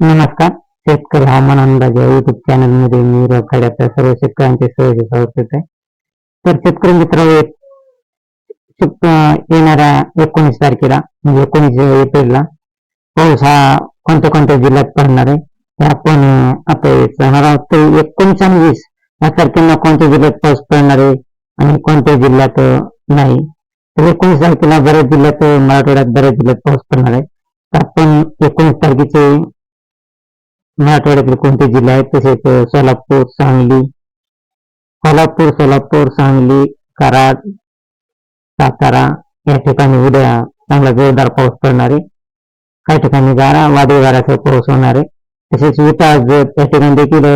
नमस्कार. शेतकरी हवामान अंदाज या युट्यूब चॅनलमध्ये मी रखाड्याच्या सर्व शेतकऱ्यांचे सहज स्वागत आहे. तर शेतकरी मित्र येणाऱ्या एकोणीस तारखेला म्हणजे एकोणीस एप्रिलला पाऊस हा कोणत्या कोणत्या जिल्ह्यात पडणार आहे हे आपण आता सांगणार आहोत. तर एकोणीस आणि वीस या तारखेला कोणत्या जिल्ह्यात पाऊस पडणार आहे आणि कोणत्या जिल्ह्यात नाही. तर एकोणीस तारखेला बऱ्याच जिल्ह्यात मराठवाड्यात बऱ्याच जिल्ह्यात पाऊस पडणार आहे. तर आपण एकोणीस तारखेचे मराठवाड्यातील कोणते जिल्हे आहेत? तसेच सोलापूर सांगली. कोल्हापूर सोलापूर सांगली कराड सातारा या ठिकाणी उद्या चांगला जोरदार पाऊस पडणार आहे. काही ठिकाणी गारा वादळी वाऱ्यासह पाऊस होणार आहे. तसेच विटा त्या ठिकाणी देखील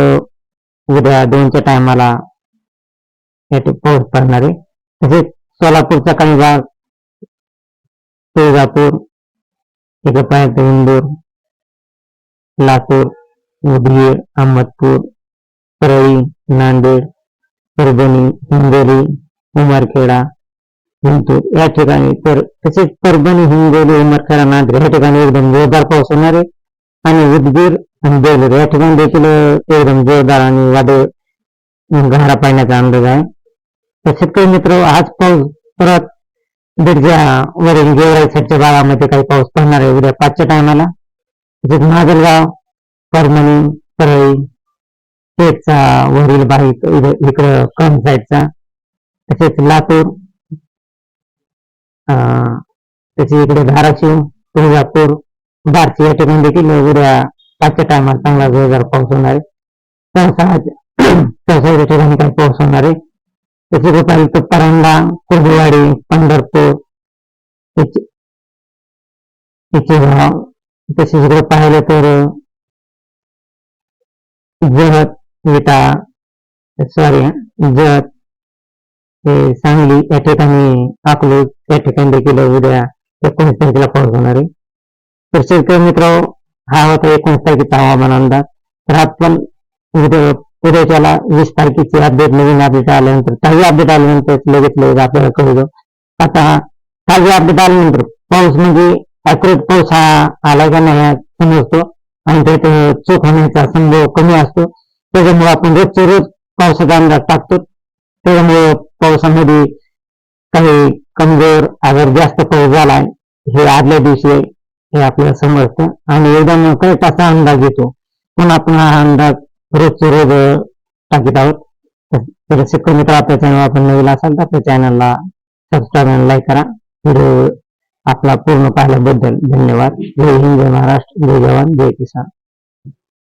उद्या दोनच्या टायमाला या ठिकाणी पाऊस पडणार आहे. तसेच सोलापूरचा काही भाग तुळजापूर इकडे पर्यंत इंदूर लातूर उदगीर अहमदपूर परळी नांदेड परभणी हिंगोली उमरखेडा जिंतूर. या ठिकाणी तर तसेच परभणी हिंगोली उमरखेडा नांदेड या ठिकाणी एकदम जोरदार पाऊस होणार आहे. आणि उदगीर आणि बेलूर या ठिकाणी देखील एकदम जोरदार आणि वादळ गारा पाडण्याचा अंदाज आहे. तर शेतकरी मित्र आज पाऊस परत बिरजा वरील गेवराई साईडच्या भागामध्ये काही पाऊस पडणार आहे. उद्या पाचच्या टायमाला तसेच माजलगाव परमणी परळी तेचा वरील बाईक इकडं कम साईडचा. तसेच लातूर अं, इकडे धाराशिव तुळजापूर बारशी या ठिकाणी देखील उद्या पाचच्या टायमाला चांगला जोरदार पाऊस होणार आहे पावसाळ्यात पावसाळ्याच्या ठिकाणी काही पाऊस होणार आहे तसेच पाहिजे तर परांडा कुर्डुवाडी पंढरपूर तिचे भाव तसेच इकडे पाहिलं तर जत विटा सॉरी जत हे सांगली या ठिकाणी अकलूज या ठिकाणी देखील उद्या एकोणीस तारखेला पाऊस होणार आहे. तर शेतकरी मित्र हा होता एकोणीस तारखेचा हवामान अंदाज. तर आपण उद्या उद्याच्याला वीस तारखेची अपडेट नवीन अपडेट आल्यानंतर काही अपडेट आल्यानंतर लगेच लगेच आपल्याला कळू जाऊ आता ताजी अपडेट आल्यानंतर पाऊस म्हणजे अॅक्युरेट पाऊस हा आला का नाही समजतो. आणि त्यात चूक होण्याचा संभव कमी असतो. त्याच्यामुळे आपण रोजचे रोज पावसाचा अंदाज टाकतो. त्याच्यामुळे पावसामध्ये काही कमजोर अगर जास्त पाऊस झालाय हे आदल्या दिवशी हे आपल्याला समजतं. आणि एकदम करेक्ट असा अंदाज येतो. पण आपण हा अंदाज रोजचे रोज टाकीत आहोत. तर- शिक्षक मित्र आपल्या चॅनल आपण नवीन असाल तर आपल्या चॅनलला सबस्क्राईब आणि लाईक करा. व्हिडिओ आपला पूर्ण पाहिल्याबद्दल धन्यवाद. जय हिंद जय महाराष्ट्र जय जवान जय किसान.